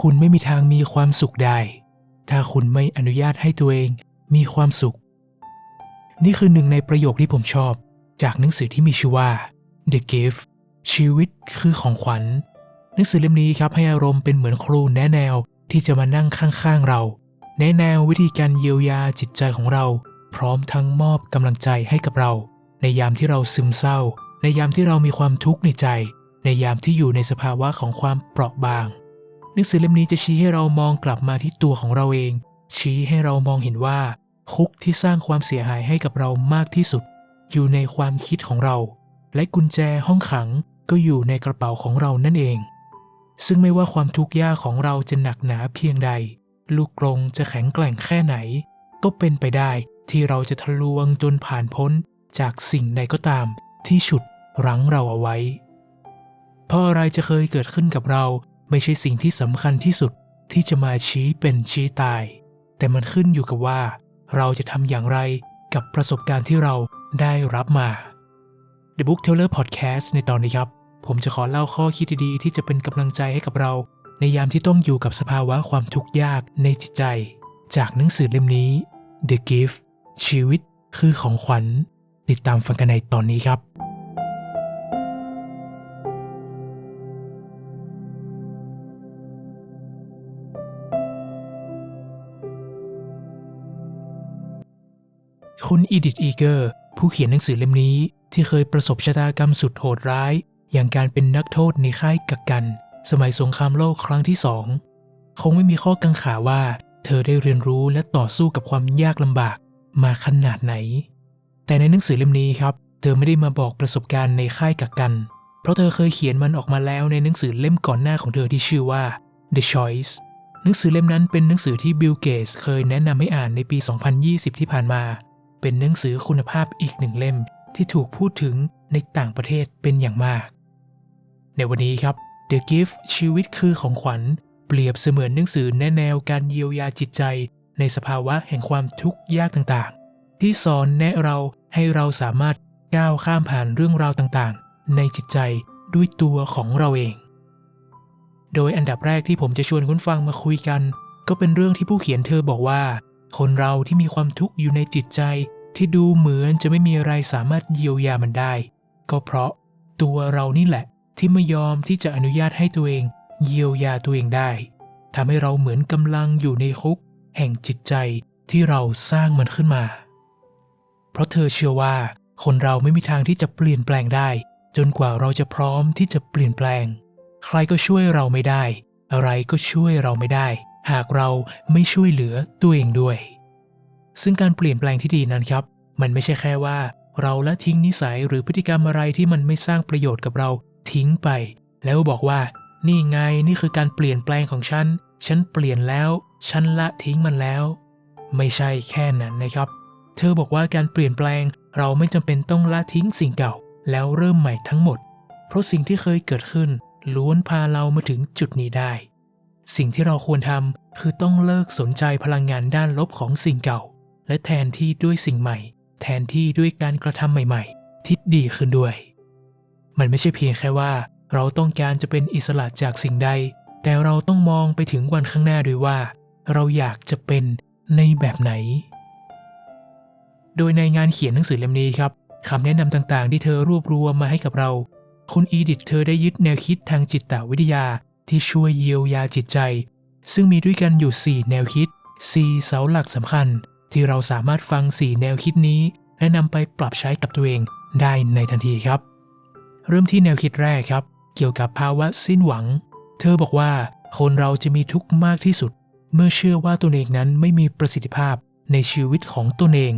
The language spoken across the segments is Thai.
คุณไม่มีทางมีความสุขได้ ถ้าคุณไม่อนุญาตให้ตัวเองมีความสุข นี่คือหนึ่งในประโยคที่ผมชอบ จากหนังสือที่มีชื่อว่า The Gift ชีวิตคือของขวัญ หนังสือเล่มนี้ครับให้อารมณ์เป็นเหมือนครูแนะแนวที่จะมานั่งข้างๆเรา แนะแนววิธีการเยียวยาจิตใจของเรา พร้อมทั้งมอบกำลังใจให้กับเรา ในยามที่เราซึมเศร้า ในยามที่เรามีความทุกข์ในใจ ในยามที่อยู่ในสภาวะของความเปราะบาง นังสือเล่มนี้จะชี้ให้เรามองกลับมาที่ตัวของเราเอง ชี้ให้เรามองเห็นว่าคุกที่สร้างความเสียหายให้กับเรามากที่สุด อยู่ในความคิดของเรา และกุญแจห้องขังก็อยู่ในกระเป๋าของเรานั่นเอง ซึ่งไม่ว่าความทุกข์ยากของเราจะหนักหนาเพียงใด ลูกกรงจะแข็งแกร่งแค่ไหน ก็เป็นไปได้ที่เราจะทะลวงจนผ่านพ้นจากสิ่งใดก็ตามที่ฉุดรั้งเราเอาไว้ เพราะอะไรจะเคยเกิดขึ้นกับเรา ไม่ใช่สิ่งที่สำคัญที่สุดที่จะมาชี้เป็นชี้ตาย แต่มันขึ้นอยู่กับว่า เราจะทำอย่างไรกับประสบการณ์ที่เราได้รับมา The Book Teller Podcast ในตอนนี้ครับ ผมจะขอเล่าข้อคิดดีๆ ที่จะเป็นกำลังใจให้กับเรา ในยามที่ต้องอยู่กับสภาวะความทุกข์ยากในจิตใจ จากหนังสือเล่มนี้ The Gift ชีวิตคือของขวัญ ติดตามฟังกันในตอนนี้ครับ คุณอีดิทอีเกอร์ ผู้เขียนหนังสือเล่มนี้ ที่เคยประสบชะตากรรมสุดโหดร้าย อย่างการเป็นนักโทษในค่ายกักกัน สมัยสงครามโลกครั้งที่สองคงไม่มีข้อกังขาว่า เธอได้เรียนรู้และต่อสู้กับความยากลำบากมาขนาดไหน แต่ในหนังสือเล่มนี้ครับ เธอไม่ได้มาบอกประสบการณ์ในค่ายกักกัน เพราะเธอเคยเขียนมันออกมาแล้วในหนังสือเล่มก่อนหน้าของเธอที่ชื่อว่า The Choice หนังสือเล่มนั้นเป็นหนังสือที่บิลเกตส์เคยแนะนำให้อ่านในปี 2020 ที่ผ่านมา เป็นหนังสือคุณภาพอีกหนึ่งเล่มที่ถูกพูดถึงในต่างประเทศเป็นอย่างมาก ในวันนี้ครับ The Gift ชีวิตคือของขวัญ เปรียบเสมือนหนังสือแนแนวการเยียวยาจิตใจ ในสภาวะแห่งความทุกข์ยากต่างๆ ที่สอนแนะเราให้เราสามารถก้าวข้ามผ่านเรื่องราวต่างๆ ในจิตใจด้วยตัวของเราเอง โดยอันดับแรกที่ผมจะชวนคุณฟังมาคุยกัน ก็เป็นเรื่องที่ผู้เขียนเธอบอกว่า คนเราที่มีความทุกข์อยู่ในจิตใจที่ดูเหมือนจะไม่มีอะไรสามารถเยียวยามันได้ ก็เพราะตัวเรานี่แหละที่ไม่ยอมที่จะอนุญาตให้ตัวเอง เยียวยาตัวเองได้ทำให้เราเหมือนกำลังอยู่ในคุก แห่งจิตใจที่เราสร้างมันขึ้นมา เพราะเธอเชื่อว่า คนเราไม่มีทางที่จะเปลี่ยนแปลงได้ จนกว่าเราจะพร้อมที่จะเปลี่ยนแปลง ใครก็ช่วยเราไม่ได้ อะไรก็ช่วยเราไม่ได้ หากเราไม่ช่วยเหลือตัวเองด้วย ซึ่งการเปลี่ยนแปลงที่ดีนั้นครับ มันไม่ใช่แค่ว่า เราละทิ้งนิสัยหรือพฤติกรรมอะไรที่มันไม่สร้างประโยชน์กับเราทิ้งไป แล้วบอกว่า นี่ไงนี่คือการเปลี่ยนแปลงของฉัน ฉันเปลี่ยนแล้ว ฉันละทิ้งมันแล้ว ไม่ใช่แค่นั้นนะครับ เธอบอกว่าการเปลี่ยนแปลง เราไม่จำเป็นต้องละทิ้งสิ่งเก่า แล้วเริ่มใหม่ทั้งหมด เพราะสิ่งที่เคยเกิดขึ้นล้วนพาเรามาถึงจุดนี้ได้ สิ่งที่เราควรทำคือต้องเลิกสนใจพลังงานด้านลบของสิ่งเก่า และแทนที่ด้วยสิ่งใหม่ แทนที่ด้วยการกระทำใหม่ๆ ที่ดีขึ้นด้วย มันไม่ใช่เพียงแค่ว่า เราต้องการจะเป็นอิสระจากสิ่งใด แต่เราต้องมองไปถึงวันข้างหน้าด้วยว่า เราอยากจะเป็นในแบบไหน โดยในงานเขียนหนังสือเล่มนี้ครับคำแนะนำต่างๆ ที่เธอรวบรวมมาให้กับเรา คุณอีดิทเธอได้ยึดแนวคิดทางจิตวิทยา ที่ช่วยเยียวยาจิตใจ ซึ่งมีด้วยกันอยู่ 4 แนวคิด 4 เสาหลักสำคัญ ที่เราสามารถฟัง 4 แนวคิดนี้ และนำไปปรับใช้กับตัวเองได้ในทันทีครับ เริ่มที่แนวคิดแรกครับ เกี่ยวกับภาวะสิ้นหวัง เธอบอกว่าคนเราจะมีทุกข์มากที่สุด เมื่อเชื่อว่าตนเองนั้นไม่มีประสิทธิภาพในชีวิตของตนเอง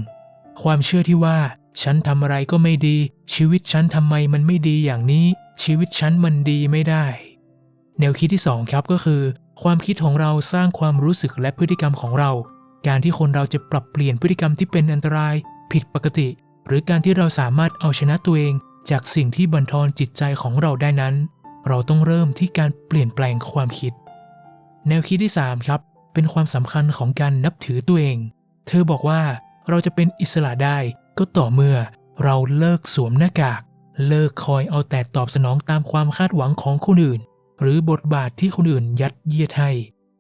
ความเชื่อที่ว่า ฉันทำอะไรก็ไม่ดี ชีวิตฉันทำไมมันไม่ดีอย่างนี้ ชีวิตฉันมันดีไม่ได้ แนวคิดที่2ครับก็คือ ความคิดของเราสร้างความรู้สึกและพฤติกรรมของเรา การที่คนเราจะปรับเปลี่ยนพฤติกรรมที่เป็นอันตราย ผิดปกติ หรือการที่เราสามารถเอาชนะตัวเอง จากสิ่งที่บั่นทอนจิตใจของเราได้นั้น เราต้องเริ่มที่การเปลี่ยนแปลงความคิด แนวคิดที่3ครับเป็นความสำคัญของการนับถือตัวเอง เธอบอกว่าเราจะเป็นอิสระได้ก็ต่อเมื่อ เราเลิกสวมหน้ากาก เลิกคอยเอาแต่ตอบสนองตามความคาดหวังของคนอื่น หรือบทบาทที่คนอื่นยัดเยียดให้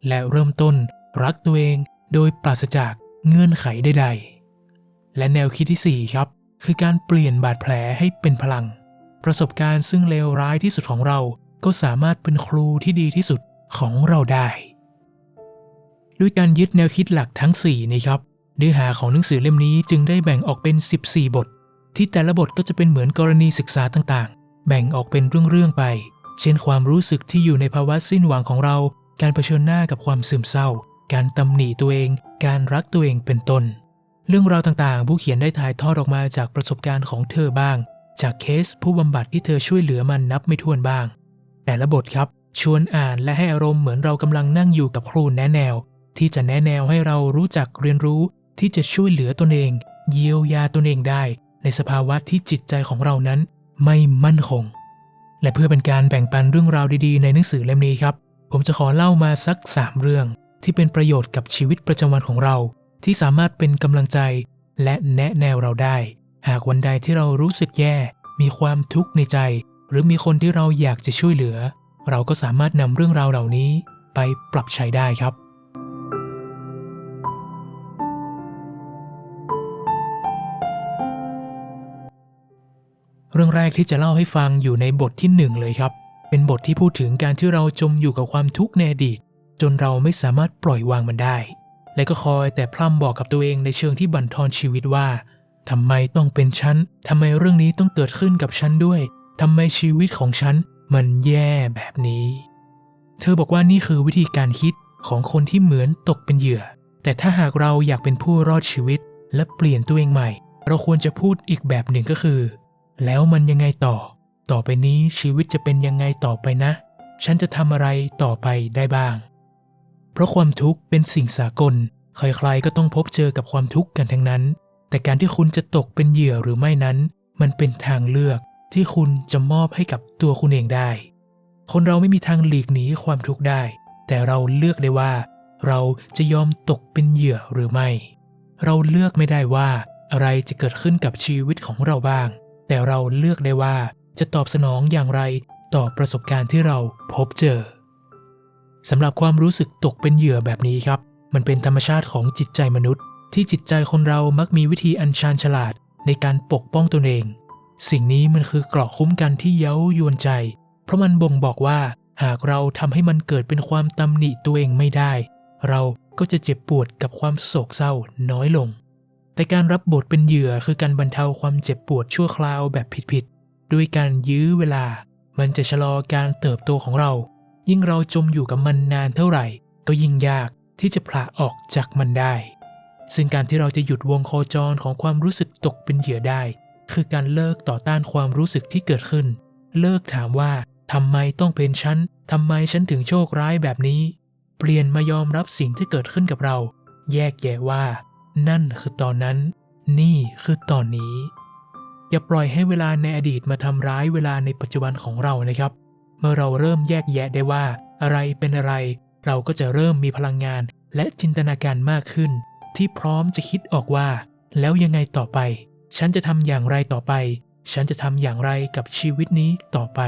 และเริ่มต้นรักตัวเองโดยปราศจากเงื่อนไขใดๆ และแนวคิดที่ 4 ครับ คือการเปลี่ยนบาดแผลให้เป็นพลัง ประสบการณ์ซึ่งเลวร้ายที่สุดของเรา ก็สามารถเป็นครูที่ดีที่สุดของเราได้ ด้วยการยึดแนวคิดหลักทั้ง 4 นี้ครับ เนื้อหาของหนังสือเล่มนี้จึงได้แบ่งออกเป็น 14 บท ที่แต่ละบทก็จะเป็นเหมือนกรณีศึกษาต่างๆ แบ่งออกเป็นเรื่องๆไป เช่นความรู้สึกที่อยู่ในภาวะสิ้นหวังของเรา การเผชิญหน้ากับความซึมเศร้า การตำหนิตัวเอง การรักตัวเองเป็นต้น เรื่องราวต่างๆ ผู้เขียนได้ถ่ายทอดออกมาจากประสบการณ์ของเธอบ้าง จากเคสผู้บำบัดที่เธอช่วยเหลือมันนับไม่ถ้วนบ้าง แต่ละบทครับ ชวนอ่านและให้อารมณ์เหมือนเรากำลังนั่งอยู่กับครูแนะแนว ที่จะแนะแนวให้เรารู้จักเรียนรู้ ที่จะช่วยเหลือตนเอง เยียวยาตนเองได้ ในสภาวะที่จิตใจของเรานั้นไม่มั่นคง และเพื่อเป็นการแบ่งปันเรื่องราวดีๆ ในหนังสือเล่มนี้ครับ ผมจะขอเล่ามาสัก 3 เรื่อง ที่เป็นประโยชน์กับชีวิตประจำวันของเรา ที่สามารถเป็นกำลังใจ และแนะแนวเราได้ หากวันใดที่เรารู้สึกแย่ มีความทุกข์ในใจ หรือมีคนที่เราอยากจะช่วยเหลือ เราก็สามารถนำเรื่องราวเหล่านี้ไปปรับใช้ได้ครับ เรื่องแรกที่จะเล่าให้ฟังอยู่ในบทที่หนึ่งเลยครับ เป็นบทที่พูดถึงการที่เราจมอยู่กับความทุกข์ในอดีต จนเราไม่สามารถปล่อยวางมันได้ และก็คอยแต่พร่ำบอกกับตัวเองในเชิงที่บั่นทอนชีวิตว่าทำไมต้องเป็นฉันทำไมเรื่องนี้ต้องเกิดขึ้นกับฉันด้วยทำไมชีวิตของฉันมันแย่แบบนี้ เธอบอกว่านี่คือวิธีการคิดของคนที่เหมือนตกเป็นเหยื่อ แต่ถ้าหากเราอยากเป็นผู้รอดชีวิตและเปลี่ยนตัวเองใหม่ เราควรจะพูดอีกแบบหนึ่งก็คือ แล้วมันยังไงต่อ ต่อไปนี้ชีวิตจะเป็นยังไงต่อไปนะ ฉันจะทำอะไรต่อไปได้บ้าง เพราะความทุกข์เป็นสิ่งสากล ใครๆก็ต้องพบเจอกับความทุกข์กันทั้งนั้น แต่การที่คุณจะตกเป็นเหยื่อหรือไม่นั้น มันเป็นทางเลือกที่คุณจะมอบให้กับตัวคุณเองได้ คนเราไม่มีทางหลีกหนีความทุกข์ได้ แต่เราเลือกได้ว่า เราจะยอมตกเป็นเหยื่อหรือไม่ เราเลือกไม่ได้ว่าอะไรจะเกิดขึ้นกับชีวิตของเราบ้าง แต่เราเลือกได้ว่าจะตอบสนองอย่างไรต่อประสบการณ์ที่เราพบเจอสำหรับความรู้สึกตกเป็นเหยื่อแบบนี้ครับ มันเป็นธรรมชาติของจิตใจมนุษย์ ที่จิตใจคนเรามักมีวิธีอันชาญฉลาดในการปกป้องตนเอง สิ่งนี้มันคือเกราะคุ้มกันที่เย้ายวนใจ เพราะมันบ่งบอกว่าหากเราทำให้มันเกิดเป็นความตำหนิตัวเองไม่ได้ เราก็จะเจ็บปวดกับความโศกเศร้าน้อยลง แต่การรับบทเป็นเหยื่อคือการบรรเทาความเจ็บปวดชั่วคราวแบบผิดๆด้วยการยื้อเวลา มันจะชะลอการเติบโตของเรา ยิ่งเราจมอยู่กับมันนานเท่าไหร่ ก็ยิ่งยากที่จะผละออกจากมันได้ ซึ่งการที่เราจะหยุดวงโคจรของความรู้สึกตกเป็นเหยื่อได้ คือการเลิกต่อต้านความรู้สึกที่เกิดขึ้น เลิกถามว่าทำไมต้องเป็นฉันทำไมฉันถึงโชคร้ายแบบนี้ เปลี่ยนมายอมรับสิ่งที่เกิดขึ้นกับเรา แยกแยะว่า นั่นคือตอนนั้น นี่คือตอนนี้ อย่าปล่อยให้เวลาในอดีตมาทำร้ายเวลาในปัจจุบันของเรานะครับ เมื่อเราเริ่มแยกแยะได้ว่า อะไรเป็นอะไร เราก็จะเริ่มมีพลังงานและจินตนาการมากขึ้น ที่พร้อมจะคิดออกว่า แล้วยังไงต่อไป ฉันจะทำอย่างไรต่อไป ฉันจะทำอย่างไรกับชีวิตนี้ต่อไป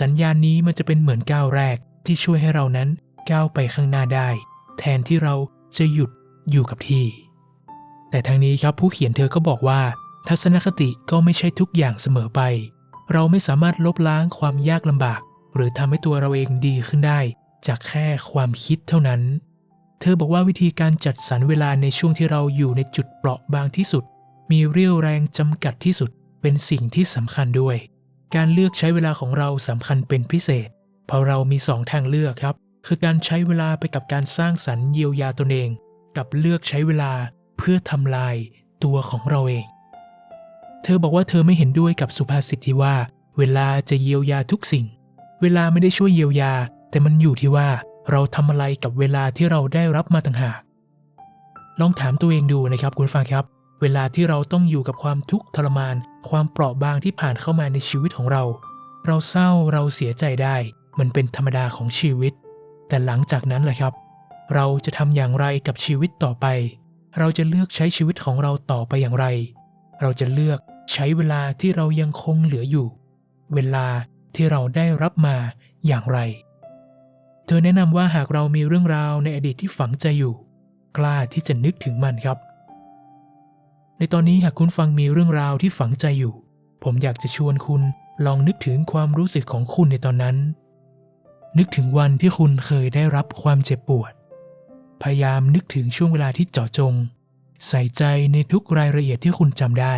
สัญญาณนี้มันจะเป็นเหมือนก้าวแรกที่ช่วยให้เรานั้นก้าวไปข้างหน้าได้ แทนที่เราจะหยุด อยู่กับที่ แต่ทางนี้ครับผู้เขียนเธอก็บอกว่า ทัศนคติก็ไม่ใช่ทุกอย่างเสมอไป เราไม่สามารถลบล้างความยากลำบาก หรือทำให้ตัวเราเองดีขึ้นได้ จากแค่ความคิดเท่านั้น เธอบอกว่าวิธีการจัดสรรเวลาในช่วงที่เราอยู่ในจุดเปราะบางที่สุด มีเรี่ยวแรงจำกัดที่สุด เป็นสิ่งที่สำคัญด้วย การเลือกใช้เวลาของเราสำคัญเป็นพิเศษ เพราะเรามีสองทางเลือกครับคือการใช้เวลาไปกับการสร้างสรรค์เยียวยาตนเอง กับเลือกใช้เวลาเพื่อทำลายตัวของเราเอง เธอบอกว่าเธอไม่เห็นด้วยกับสุภาษิตที่ว่า เวลาจะเยียวยาทุกสิ่ง เวลาไม่ได้ช่วยเยียวยา แต่มันอยู่ที่ว่าเราทำอะไรกับเวลาที่เราได้รับมาต่างหาก ลองถามตัวเองดูนะครับคุณฟังครับ เวลาที่เราต้องอยู่กับความทุกข์ทรมาน ความเปราะบางที่ผ่านเข้ามาในชีวิตของเรา เราเศร้าเราเสียใจได้ มันเป็นธรรมดาของชีวิต แต่หลังจากนั้นแหละครับ เราจะทำอย่างไรกับชีวิตต่อไป เราจะเลือกใช้ชีวิตของเราต่อไปอย่างไร เราจะเลือกใช้เวลาที่เรายังคงเหลืออยู่ เวลาที่เราได้รับมาอย่างไร เธอแนะนำว่าหากเรามีเรื่องราวในอดีตที่ฝังใจอยู่ กล้าที่จะนึกถึงมันครับ ในตอนนี้หากคุณฟังมีเรื่องราวที่ฝังใจอยู่ ผมอยากจะชวนคุณลองนึกถึงความรู้สึกของคุณในตอนนั้น นึกถึงวันที่คุณเคยได้รับความเจ็บปวด พยายามนึกถึงช่วงเวลาที่เจาะจง ใส่ใจในทุกรายละเอียดที่คุณจำได้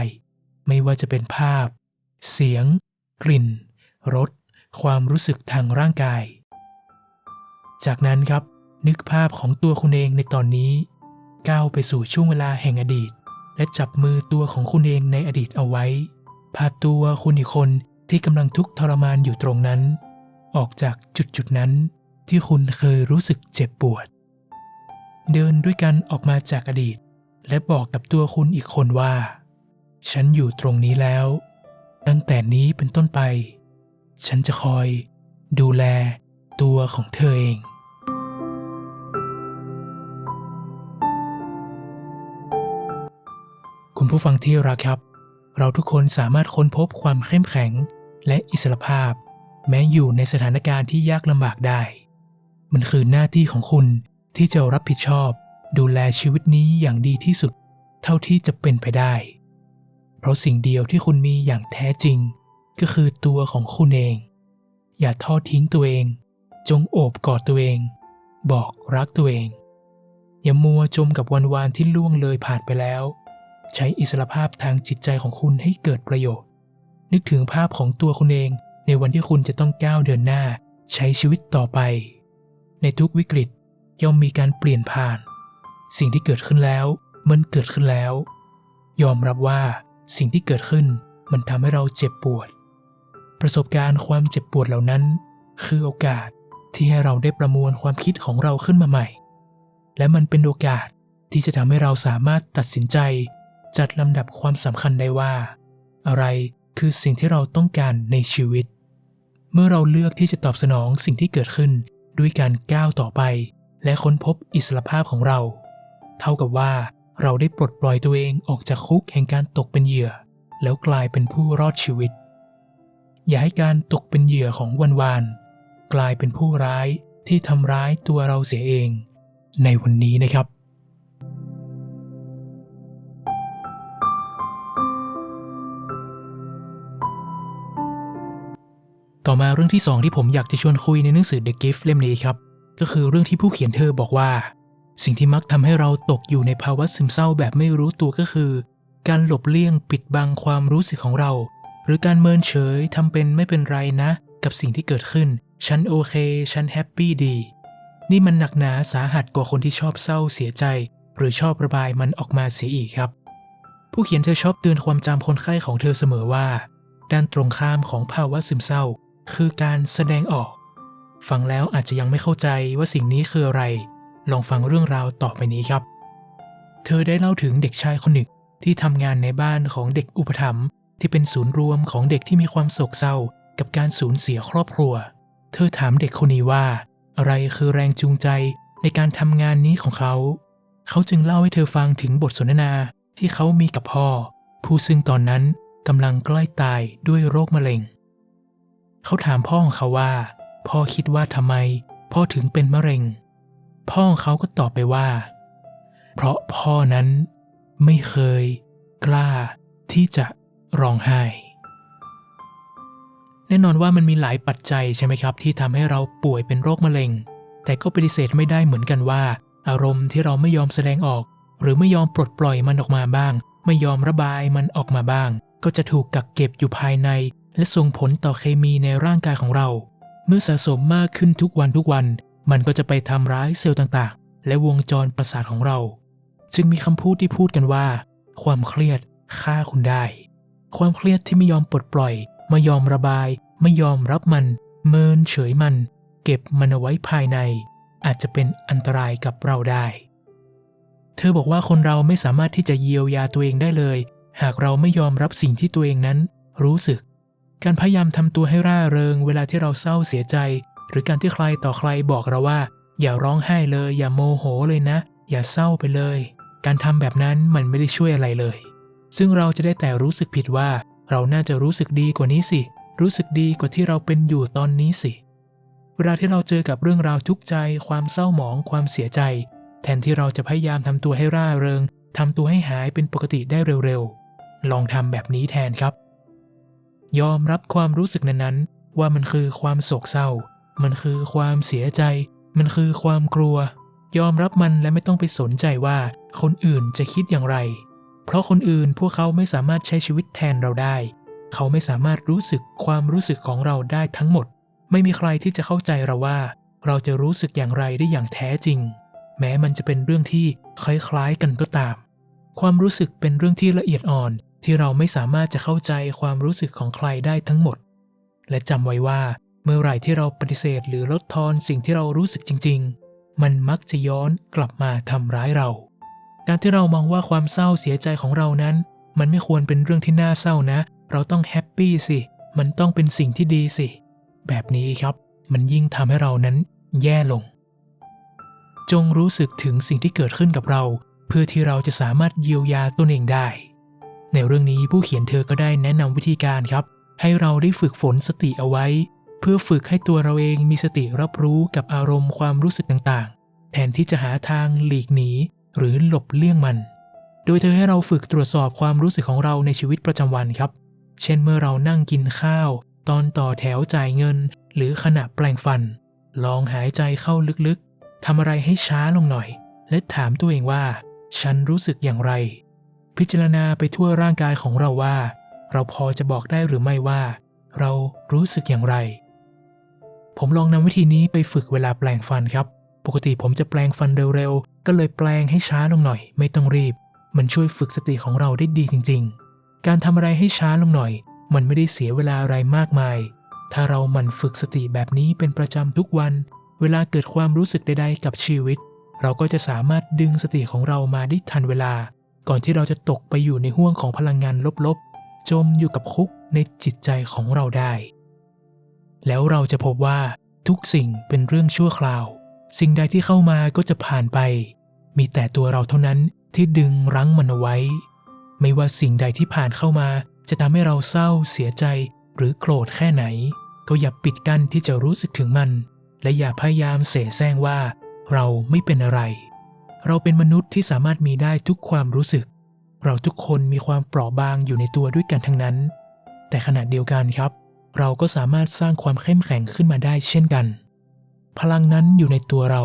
ไม่ว่าจะเป็นภาพ เสียง กลิ่น รส ความรู้สึกทางร่างกาย จากนั้นครับ นึกภาพของตัวคุณเองในตอนนี้ ก้าวไปสู่ช่วงเวลาแห่งอดีต และจับมือตัวของคุณเองในอดีตเอาไว้ พาตัวคุณอีกคนที่กำลังทุกข์ทรมานอยู่ตรงนั้น ออกจากจุดจุดนั้นที่คุณเคยรู้สึกเจ็บปวด เดินด้วยกันออกมาจากอดีต และบอกกับตัวคุณอีกคนว่า ฉันอยู่ตรงนี้แล้ว ตั้งแต่นี้เป็นต้นไป ฉันจะคอย ดูแลตัวของเธอเองคุณผู้ฟังที่รักครับ เราทุกคนสามารถค้นพบความเข้มแข็งและอิสรภาพ แม้อยู่ในสถานการณ์ที่ยากลำบากได้ มันคือหน้าที่ของคุณ ที่จะรับผิดชอบดูแลชีวิตนี้อย่างดีที่สุด เท่าที่จะเป็นไปได้ เพราะสิ่งเดียวที่คุณมีอย่างแท้จริง ก็คือตัวของคุณเอง อย่าทอดทิ้งตัวเอง จงโอบกอดตัวเอง บอกรักตัวเอง อย่ามัวจมกับวันวานที่ล่วงเลยผ่านไปแล้ว ใช้อิสรภาพทางจิตใจของคุณให้เกิดประโยชน์ นึกถึงภาพของตัวคุณเองในวันที่คุณจะต้องก้าวเดินหน้า ใช้ชีวิตต่อไป ในทุกวิกฤต ย่อมมีการเปลี่ยนผ่าน สิ่งที่เกิดขึ้นแล้ว มันเกิดขึ้นแล้ว ยอมรับว่าสิ่งที่เกิดขึ้นมันทำให้เราเจ็บปวด ประสบการณ์ความเจ็บปวดเหล่านั้น คือโอกาสที่ให้เราได้ประมวลความคิดของเราขึ้นมาใหม่ และมันเป็นโอกาสที่จะทำให้เราสามารถตัดสินใจ จัดลำดับความสำคัญได้ว่า อะไรคือสิ่งที่เราต้องการในชีวิต เมื่อเราเลือกที่จะตอบสนองสิ่งที่เกิดขึ้นด้วยการก้าวต่อไป และค้นพบอิสรภาพของเรา เท่ากับว่าเราได้ปลดปล่อยตัวเองออกจากคุกแห่งการตกเป็นเหยื่อ แล้วกลายเป็นผู้รอดชีวิต อย่าให้การตกเป็นเหยื่อของวันวานกลายเป็นผู้ร้ายที่ทำร้ายตัวเราเสียเอง ในวันนี้นะครับต่อมาเรื่องที่สองที่ผมอยากจะชวนคุยในหนังสือ The Gift เล่มนี้ครับ ก็คือเรื่องที่ผู้เขียนเธอบอกว่า สิ่งที่มักทำให้เราตกอยู่ในภาวะซึมเศร้าแบบไม่รู้ตัวก็คือ การหลบเลี่ยงปิดบังความรู้สึกของเรา หรือการเมินเฉยทำเป็นไม่เป็นไรนะ กับสิ่งที่เกิดขึ้น ฉันโอเค ฉันแฮปปี้ดี นี่มันหนักหนาสาหัสกว่าคนที่ชอบเศร้าเสียใจ หรือชอบระบายมันออกมาเสียอีกครับผู้เขียนเธอชอบเตือนความจำคนไข้ของเธอเสมอว่า ด้านตรงข้ามของภาวะซึมเศร้า คือการแสดงออก ฟังแล้วอาจจะยังไม่เข้าใจว่าสิ่งนี้คืออะไร ลองฟังเรื่องราวต่อไปนี้ครับ เธอได้เล่าถึงเด็กชายคนหนึ่งที่ทำงานในบ้านของเด็กอุปถัมภ์ที่เป็นศูนย์รวมของเด็กที่มีความโศกเศร้า กับการสูญเสียครอบครัว เธอถามเด็กคนนี้ว่า อะไรคือแรงจูงใจในการทำงานนี้ของเขา เขาจึงเล่าให้เธอฟังถึงบทสนทนาที่เขามีกับพ่อ ผู้ซึ่งตอนนั้นกำลังใกล้ตายด้วยโรคมะเร็ง เขาถามพ่อของเขาว่า พ่อคิดว่าทำไมพ่อถึงเป็นมะเร็ง พ่อของเขาก็ตอบไปว่า เพราะพ่อนั้นไม่เคยกล้าที่จะร้องไห้ แน่นอนว่ามันมีหลายปัจจัยใช่ไหมครับ ที่ทำให้เราป่วยเป็นโรคมะเร็ง แต่ก็ปฏิเสธไม่ได้เหมือนกันว่า อารมณ์ที่เราไม่ยอมแสดงออก หรือไม่ยอมปลดปล่อยมันออกมาบ้าง ไม่ยอมระบายมันออกมาบ้าง ก็จะถูกกักเก็บอยู่ภายใน และส่งผลต่อเคมีในร่างกายของเรา เมื่อสะสมมากขึ้นทุกวันทุกวัน มันก็จะไปทำร้ายเซลล์ต่างๆ และวงจรประสาทของเรา จึงมีคำพูดที่พูดกันว่า ความเครียดฆ่าคุณได้ ความเครียดที่ไม่ยอมปลดปล่อย ไม่ยอมระบาย ไม่ยอมรับมัน เมินเฉยมัน เก็บมันเอาไว้ภายใน อาจจะเป็นอันตรายกับเราได้ เธอบอกว่าคนเราไม่สามารถที่จะเยียวยาตัวเองได้เลย หากเราไม่ยอมรับสิ่งที่ตัวเองนั้น รู้สึก การพยายามทำตัวให้ร่าเริง เวลาที่เราเศร้าเสียใจ หรือการที่ใครต่อใครบอกเราว่า อย่าร้องไห้เลย อย่าโมโหเลยนะ อย่าเศร้าไปเลย การทำแบบนั้นมันไม่ได้ช่วยอะไรเลย ซึ่งเราจะได้แต่รู้สึกผิดว่า เราน่าจะรู้สึกดีกว่านี้สิ รู้สึกดีกว่าที่เราเป็นอยู่ตอนนี้สิเวลาที่เราเจอกับเรื่องราวทุกข์ใจ ความเศร้าหมอง ความเสียใจ แทนที่เราจะพยายามทำตัวให้ร่าเริงทำตัวให้หายเป็นปกติได้เร็วๆ ลองทำแบบนี้แทนครับ ยอมรับความรู้สึกนั้นๆ ว่ามันคือความโศกเศร้า มันคือความเสียใจ มันคือความกลัว ยอมรับมันและไม่ต้องไปสนใจว่าคนอื่นจะคิดอย่างไร เพราะคนอื่นพวกเขาไม่สามารถใช้ชีวิตแทนเราได้ เขาไม่สามารถรู้สึกความรู้สึกของเราได้ทั้งหมด ไม่มีใครที่จะเข้าใจเราว่า เราจะรู้สึกอย่างไรได้อย่างแท้จริง แม้มันจะเป็นเรื่องที่คล้ายๆกันก็ตาม ความรู้สึกเป็นเรื่องที่ละเอียดอ่อน ที่เราไม่สามารถจะเข้าใจความรู้สึกของใครได้ทั้งหมด และจำไว้ว่าเมื่อไหร่ที่เราปฏิเสธหรือลดทอนสิ่งที่เรารู้สึกจริง ๆ มันมักจะย้อนกลับมาทำร้ายเรา การที่เรามองว่าความเศร้าเสียใจของเรานั้น มันไม่ควรเป็นเรื่องที่น่าเศร้านะ เราต้องแฮปปี้สิ มันต้องเป็นสิ่งที่ดีสิ แบบนี้ครับ มันยิ่งทำให้เรานั้นแย่ลง จงรู้สึกถึงสิ่งที่เกิดขึ้นกับเรา เพื่อที่เราจะสามารถเยียวยาตนเองได้ ในเรื่องนี้ผู้เขียนเธอก็ได้แนะนำวิธีการครับ ให้เราได้ฝึกฝนสติเอาไว้ เพื่อฝึกให้ตัวเราเองมีสติรับรู้กับอารมณ์ความรู้สึกต่างๆ แทนที่จะหาทางหลีกหนี หรือหลบเลี่ยงมัน โดยเธอให้เราฝึกตรวจสอบความรู้สึกของเราในชีวิตประจำวันครับ เช่นเมื่อเรานั่งกินข้าว ตอนต่อแถวจ่ายเงิน หรือขณะแปลงฟัน ลองหายใจเข้าลึกๆทำอะไรให้ช้าลงหน่อย และถามตัวเองว่า ฉันรู้สึกอย่างไร พิจารณาไปทั่วร่างกายของเราว่า เราพอจะบอกได้หรือไม่ว่า เรารู้สึกอย่างไร ผมลองนำวิธีนี้ไปฝึกเวลาแปลงฟันครับ ปกติผมจะแปลงฟันเร็วๆ ก็เลยแปลงให้ช้าลงหน่อย ไม่ต้องรีบ มันช่วยฝึกสติของเราได้ดีจริง ๆ การทำอะไรให้ช้าลงหน่อย มันไม่ได้เสียเวลาอะไรมากมาย ถ้าเราหมั่นฝึกสติแบบนี้เป็นประจำทุกวัน เวลาเกิดความรู้สึกใดๆกับชีวิต เราก็จะสามารถดึงสติของเรามาได้ทันเวลา ก่อนที่เราจะตกไปอยู่ในห่วงของพลังงานลบๆ จมอยู่กับคุกในจิตใจของเราได้ แล้วเราจะพบว่าทุกสิ่งเป็นเรื่องชั่วคราว สิ่งใดที่เข้ามาก็จะผ่านไป มีแต่ตัวเราเท่านั้นที่ดึงรั้งมันเอาไว้ ไม่ว่าสิ่งใดที่ผ่านเข้ามา จะทำให้เราเศร้าเสียใจหรือโกรธแค่ไหน ก็อย่าปิดกั้นที่จะรู้สึกถึงมัน และอย่าพยายามเสแสร้งว่า เราไม่เป็นอะไร เราเป็นมนุษย์ที่สามารถมีได้ทุกความรู้สึก เราทุกคนมีความเปราะบางอยู่ในตัวด้วยกันทั้งนั้น แต่ขณะเดียวกันครับ เราก็สามารถสร้างความเข้มแข็งขึ้นมาได้เช่นกัน พลังนั้นอยู่ในตัวเรา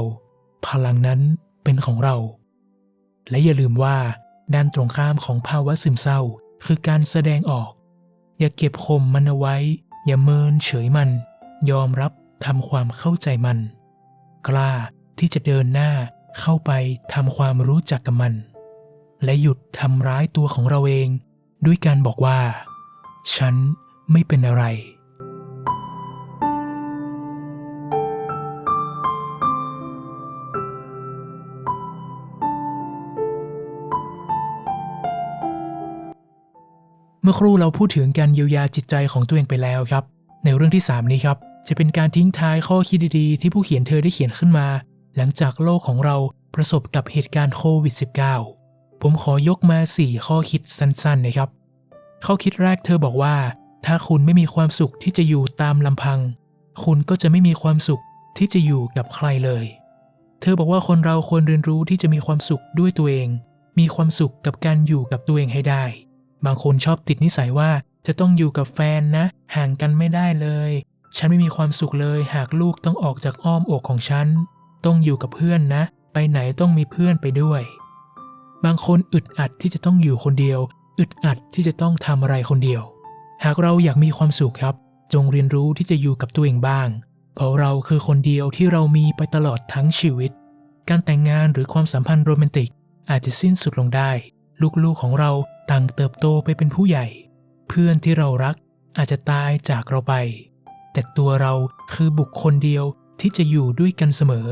พลังนั้นเป็นของเรา และอย่าลืมว่า ด้านตรงข้ามของภาวะซึมเศร้า คือการแสดงออก อย่าเก็บคมมันเอาไว้ อย่าเมินเฉยมัน ยอมรับทำความเข้าใจมัน กล้าที่จะเดินหน้า เข้าไปทำความรู้จักกับมัน และหยุดทำร้ายตัวของเราเอง ด้วยการบอกว่า ฉันไม่เป็นอะไร เมื่อครู่เราพูดถึงการเยียวยาจิตใจของตัวเองไปแล้วครับ ในเรื่องที่ 3 นี้ครับ จะเป็นการทิ้งท้ายข้อคิดดีๆ ที่ผู้เขียนเธอได้เขียนขึ้นมา หลังจากโลกของเราประสบกับเหตุการณ์โควิด -19 ผมขอยกมา 4 ข้อคิดสั้นๆนะครับ ข้อคิดแรกเธอบอกว่า ถ้าคุณไม่มีความสุขที่จะอยู่ตามลำพัง คุณก็จะไม่มีความสุขที่จะอยู่กับใครเลย เธอบอกว่าคนเราควรเรียนรู้ที่จะมีความสุขด้วยตัวเอง มีความสุขกับการอยู่กับตัวเองให้ได้ บางคนชอบติดนิสัยว่าจะต้องอยู่กับแฟนนะ ห่างกันไม่ได้เลย ฉันไม่มีความสุขเลย หากลูกต้องออกจากอ้อมอกของฉัน ต้องอยู่กับเพื่อนนะ ไปไหนต้องมีเพื่อนไปด้วย บางคนอึดอัดที่จะต้องอยู่คนเดียว อึดอัดที่จะต้องทำอะไรคนเดียว หากเราอยากมีความสุขครับ จงเรียนรู้ที่จะอยู่กับตัวเองบ้าง เพราะเราคือคนเดียวที่เรามีไปตลอดทั้งชีวิต การแต่งงานหรือความสัมพันธ์โรแมนติก อาจจะสิ้นสุดลงได้ ลูกๆของเราต่างเติบโตไปเป็นผู้ใหญ่ เพื่อนที่เรารักอาจจะตายจากเราไป แต่ตัวเราคือบุคคลเดียวที่จะอยู่ด้วยกันเสมอ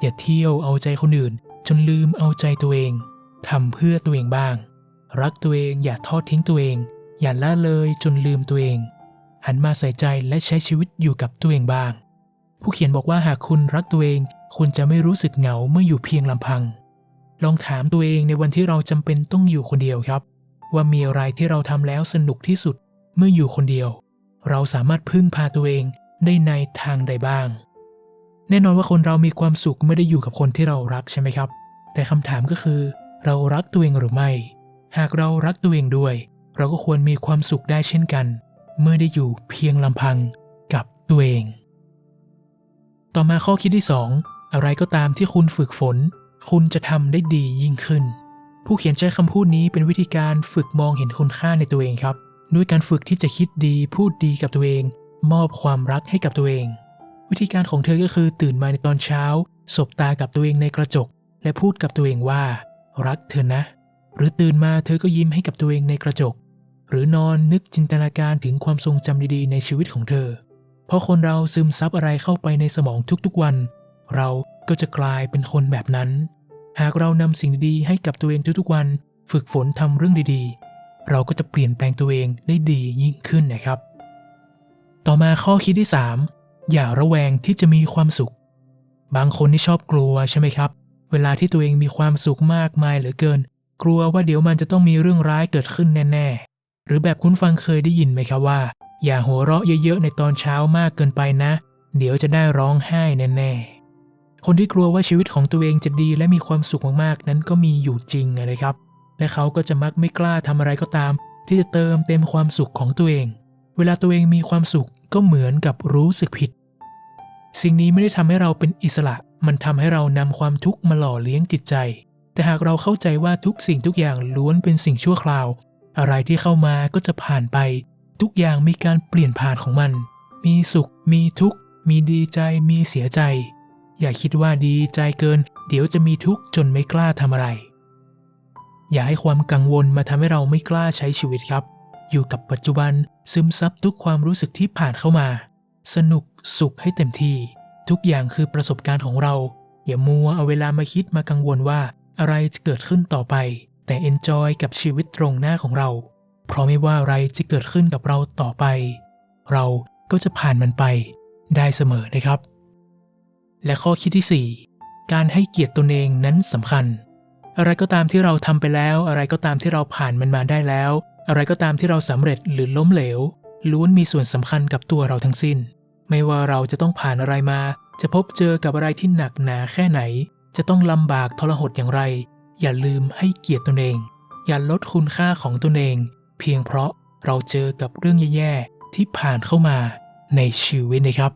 อย่าเที่ยวเอาใจคนอื่น จนลืมเอาใจตัวเองทำเพื่อตัวเองบ้าง รักตัวเองอย่าทอดทิ้งตัวเอง อย่าละเลยจนลืมตัวเอง หันมาใส่ใจและใช้ชีวิตอยู่กับตัวเองบ้าง ผู้เขียนบอกว่าหากคุณรักตัวเอง คุณจะไม่รู้สึกเหงาเมื่ออยู่เพียงลำพัง ลองถามตัวเองในวันที่เราจำเป็นต้องอยู่คนเดียวครับ ว่ามีอะไรที่เราทำแล้วสนุกที่สุดเมื่ออยู่คนเดียว เราสามารถพึ่งพาตัวเองได้ในทางใดบ้าง แน่นอนว่าคนเรามีความสุขไม่ได้อยู่กับคนที่เรารักใช่ไหมครับ แต่คำถามก็คือ เรารักตัวเองหรือไม่ หากเรารักตัวเองด้วย เราก็ควรมีความสุขได้เช่นกัน เมื่อได้อยู่เพียงลำพังกับตัวเอง ต่อมาข้อคิดที่ 2 อะไรก็ตามที่คุณฝึกฝน คุณจะทำได้ดียิ่งขึ้น ผู้เขียนใช้คำพูดนี้เป็นวิธีการฝึกมองเห็นคุณค่าในตัวเองครับ ด้วยการฝึกที่จะคิดดีพูดดีกับตัวเอง มอบความรักให้กับตัวเอง วิธีการของเธอก็คือตื่นมาในตอนเช้า สบตากับตัวเองในกระจก และพูดกับตัวเองว่า รักเธอนะ หรือตื่นมาเธอก็ยิ้มให้กับตัวเองในกระจก หรือนอนนึกจินตนาการถึงความทรงจำดีๆ ในชีวิตของเธอ เพราะคนเราซึมซับอะไรเข้าไปในสมองทุกๆวัน เราก็จะกลายเป็นคนแบบนั้น หากเรานำสิ่งดีๆให้กับตัวเองทุกๆวัน ฝึกฝนทำเรื่องดีๆ เราก็จะเปลี่ยนแปลงตัวเองได้ดียิ่งขึ้นนะครับ ต่อมาข้อคิดที่ 3 อย่าระแวงที่จะมีความสุข บางคนที่ชอบกลัวใช่ไหมครับ เวลาที่ตัวเองมีความสุขมากมายเหลือเกิน กลัวว่าเดี๋ยวมันจะต้องมีเรื่องร้ายเกิดขึ้นแน่ๆ หรือแบบคุณฟังเคยได้ยินไหมครับว่า อย่าหัวเราะเยอะๆในตอนเช้ามากเกินไปนะ เดี๋ยวจะได้ร้องไห้แน่ๆ คนที่กลัวว่าชีวิตของตัวเองจะดีและมีความสุขมากๆ นั้นก็มีอยู่จริงนะครับ และเขาก็จะมักไม่กล้าทำอะไรก็ตาม ที่จะเติมเต็มความสุขของตัวเอง เวลาตัวเองมีความสุขก็เหมือนกับรู้สึกผิด สิ่งนี้ไม่ได้ทำให้เราเป็นอิสระ มันทำให้เรานำความทุกข์มาหล่อเลี้ยงจิตใจ แต่หากเราเข้าใจว่าทุกสิ่งทุกอย่างล้วนเป็นสิ่งชั่วคราว อะไรที่เข้ามาก็จะผ่านไป ทุกอย่างมีการเปลี่ยนผ่านของมัน มีสุข มีทุกข์ มีดีใจ มีเสียใจ อย่าคิดว่าดีใจเกิน เดี๋ยวจะมีทุกข์จนไม่กล้าทำอะไร อย่าให้ความกังวลมาทำให้เราไม่กล้าใช้ชีวิตครับ อยู่กับปัจจุบันซึมซับทุกความรู้สึกที่ผ่านเข้ามา สนุก สุขให้เต็มที่ ทุกอย่างคือประสบการณ์ของเรา อย่ามัวเอาเวลามาคิดมากังวลว่า อะไรจะเกิดขึ้นต่อไป แต่ enjoy กับชีวิตตรงหน้าของเรา เพราะไม่ว่าอะไรจะเกิดขึ้นกับเราต่อไป เราก็จะผ่านมันไปได้เสมอนะครับ และข้อคิดที่ 4 การให้เกียรติตนเองนั้นสำคัญ อะไรก็ตามที่เราทำไปแล้ว อะไรก็ตามที่เราผ่านมันมาได้แล้ว อะไรก็ตามที่เราสำเร็จหรือล้มเหลวล้วนมีส่วนสำคัญกับตัวเราทั้งสิ้น ไม่ว่าเราจะต้องผ่านอะไรมา จะพบเจอกับอะไรที่หนักหนาแค่ไหน จะต้องลำบากทรหดอย่างไร อย่าลืมให้เกียรติตนเอง อย่าลดคุณค่าของตนเอง เพียงเพราะเราเจอกับเรื่องแย่ๆที่ผ่านเข้ามาในชีวิตนะครับ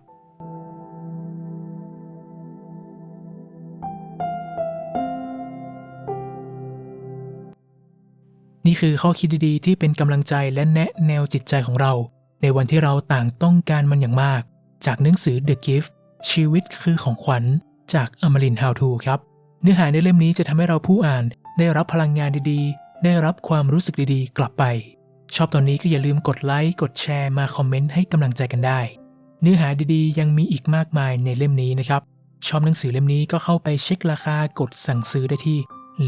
นี่คือข้อคิดดีๆ ที่เป็นกำลังใจและแนะแนวจิตใจของเรา ในวันที่เราต่างต้องการมันอย่างมาก จากหนังสือ The Gift ชีวิตคือของขวัญจากอมริน How to ครับ เนื้อหาในเล่มนี้จะทำให้เราผู้อ่าน ได้รับพลังงานดีๆ ได้รับความรู้สึกดีๆ กลับไป ชอบตอนนี้ก็อย่าลืมกดไลค์กดแชร์มาคอมเมนต์ให้กำลังใจกันได้ เนื้อหาดีๆ ยังมีอีกมากมายในเล่มนี้นะครับ ชอบหนังสือเล่มนี้ก็เข้าไปเช็คราคากดสั่งซื้อได้ที่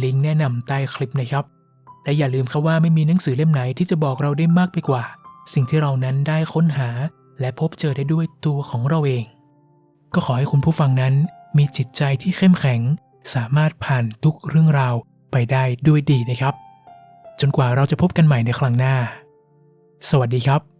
ลิงก์แนะนำใต้คลิปนะครับ และอย่าลืมครับว่าไม่มีหนังสือเล่มไหนที่จะบอกเราได้มากไปกว่า สิ่งที่เรานั้นได้ค้นหา และพบเจอได้ด้วยตัวของเราเอง ก็ขอให้คุณผู้ฟังนั้นมีจิตใจที่เข้มแข็ง สามารถผ่านทุกเรื่องราวไปได้ด้วยดีนะครับ จนกว่าเราจะพบกันใหม่ในครั้งหน้า สวัสดีครับ